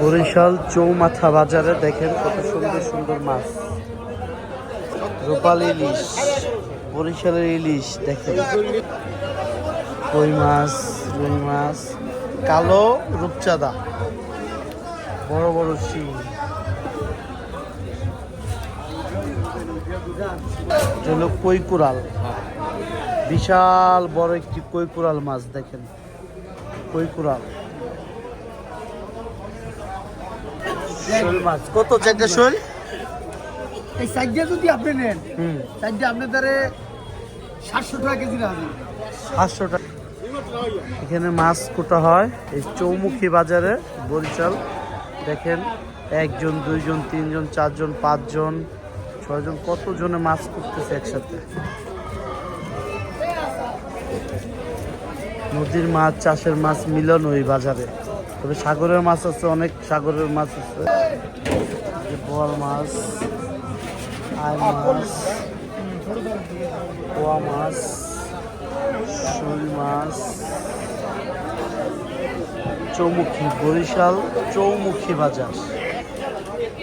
বরিশাল চৌমাথা বাজারে দেখেন কত সুন্দর সুন্দর মাছ। রূপাল ইলিশ, বরিশালের ইলিশ দেখেন। কই মাছ, রুই মাছ, কালো রূপচাঁদা, বড় বড় শিং। হলো কৈকুরাল বিশাল বড় একটি কৈকুরাল মাছ দেখেন। কৈকুরাল শোল কত চারটে শোল? এই যদি আপনি নেন আপনার দ্বারে সাতশো টাকা কেজি রাখবে সাতশো টাকা। এখানে মাছ কোটা হয় এই চৌমুখী বাজারে বরিশাল। দেখেন একজন দুইজন তিনজন চারজন পাঁচজন ছয়জন কতজনে মাছ করতেছে একসাথে? নদীর মাছ চাষের মাছ মিলন ওই বাজারে। তবে সাগরের মাছ আছে, অনেক সাগরের মাছ আছে। বোয়াল মাছ মাছ মাছ, চৌমুখী বরিশাল, চৌমুখী বাজার।